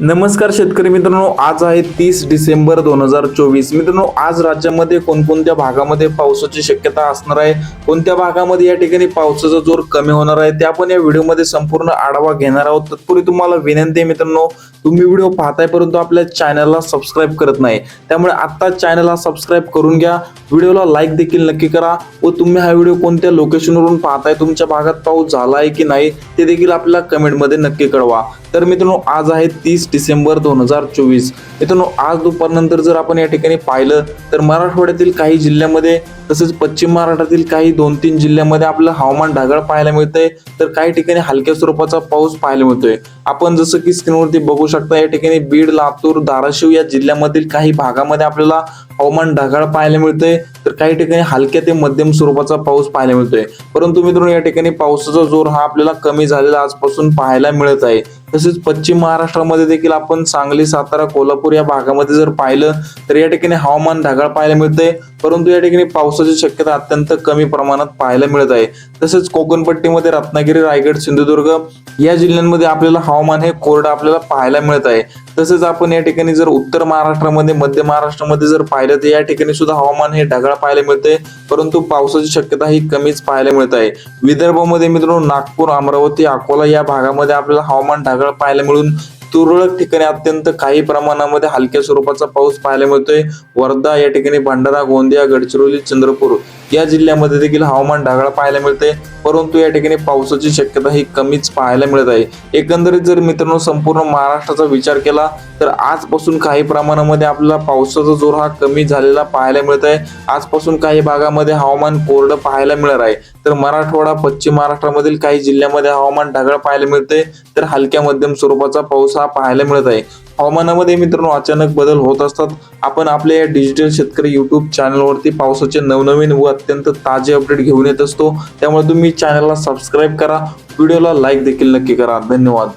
नमस्कार शेतकरी मित्रांनो आज आहे तीस डिसेंबर दोन हजार चोवीस. मित्रांनो आज राज्यामध्ये कोणकोणत्या भागामध्ये पावसाची शक्यता असणार आहे? कोणत्या भागामध्ये या ठिकाणी पावसाचा जोर कमी होणार आहे? ते आपण या व्हिडिओमध्ये संपूर्ण आढावा घेणार आहोत. तत्पूर्वी तुम्हाला विनंती आहे मित्रांनो तुम्ही व्हिडिओ पाहताय परंतु आपल्या चॅनलला सबस्क्राईब करत नाही. त्यामुळे आत्ता चॅनलला सबस्क्राईब करून घ्या. व्हिडिओला लाईक देखील नक्की करा व तुम्ही हा व्हिडिओ कोणत्या लोकेशनवरून पाहताय तुमच्या भागात पाऊस झाला आहे की नाही ते देखील आपल्याला कमेंटमध्ये नक्की कळवा. तर मित्रांनो आज आहे तीस डिसेंबर दोन हजार चोवीस. मित्रांनो आज दुपारनंतर जर आपण या ठिकाणी पाहिलं तर मराठवाड्यातील काही जिल्ह्यामध्ये तसेच पश्चिम महाराष्ट्रातील काही दोन तीन जिल्ह्यामध्ये आपलं हवामान ढगाळ पाहायला मिळतंय. तर काही ठिकाणी हलक्या स्वरूपाचा पाऊस पाहायला मिळतोय. आपण जसं की स्क्रीनवरती बघू शकता या ठिकाणी बीड लातूर धाराशिव या जिल्ह्यामधील काही भागामध्ये आपल्याला हवामान ढगाळ पाहायला मिळतंय. तर काही ठिकाणी हलक्या ते मध्यम स्वरूपाचा पाऊस पाहायला मिळतोय. परंतु मित्रांनो या ठिकाणी पावसाचा जोर हा आपल्याला कमी झालेला आजपासून पाहायला मिळत आहे. तसेच पश्चिम महाराष्ट्रामध्ये देखील आपण सांगली सातारा कोल्हापूर या भागामध्ये जर पाहिलं तर या ठिकाणी हवामान ढगाळ पाहायला मिळतंय. परंतु या ठिकाणी पावसाची शक्यता अत्यंत कमी प्रमाणात पाहायला मिळत आहे. तसेच कोकणपट्टीमध्ये रत्नागिरी रायगड सिंधुदुर्ग या जिल्ह्यांमध्ये आपल्याला हवामान हे कोरडं आपल्याला पाहायला मिळत आहे. तसेच आपण या ठिकाणी जर उत्तर महाराष्ट्रामध्ये मध्य महाराष्ट्रामध्ये जर पाहिलं तर या ठिकाणी सुद्धा हवामान हे ढगाळ पाहायला मिळते परंतु पावसाची शक्यता ही कमीच पाहायला मिळत आहे. विदर्भामध्ये मित्रांनो नागपूर अमरावती अकोला या भागामध्ये आपल्याला हवामान ढगाळ पाहायला मिळून तुरळक ठिकाणी अत्यंत काही प्रमाणामध्ये हलक्या स्वरूपाचा पाऊस पाहायला मिळतोय. वर्धा या ठिकाणी भंडारा गोंदिया गडचिरोली चंद्रपूर या जिल्ह्यामध्ये देखील हवामान ढगाळ पाहायला मिळते परंतु या ठिकाणी पावसाची शक्यता ही कमीच पाहायला मिळत आहे. एकंदरीत जर मित्रांनो संपूर्ण महाराष्ट्राचा विचार केला तर आजपासून काही प्रमाणामध्ये आपल्याला पावसाचा जोर हा कमी झालेला पाहायला मिळत आहे आजपासून काही भागामध्ये हवामान कोरडं पाहायला मिळणार आहे. तर मराठवाडा पश्चिम महाराष्ट्रामधील काही जिल्ह्यामध्ये हवामान ढगाळ पाहायला मिळते तर हलक्या मध्यम स्वरूपाचा पाऊस हा हा पाहायला मिळत आहे. हवामानामध्ये मित्रांनो अचानक बदल होत असतात. आपण आपल्या या डिजिटल शेतकरी युट्यूब चॅनलवरती पावसाचे नवनवीन व अत्यंत ताजे अपडेट घेऊन येत असतो. त्यामुळे तुम्ही चॅनलला सबस्क्राईब करा. व्हिडिओला लाईक देखील नक्की करा. धन्यवाद.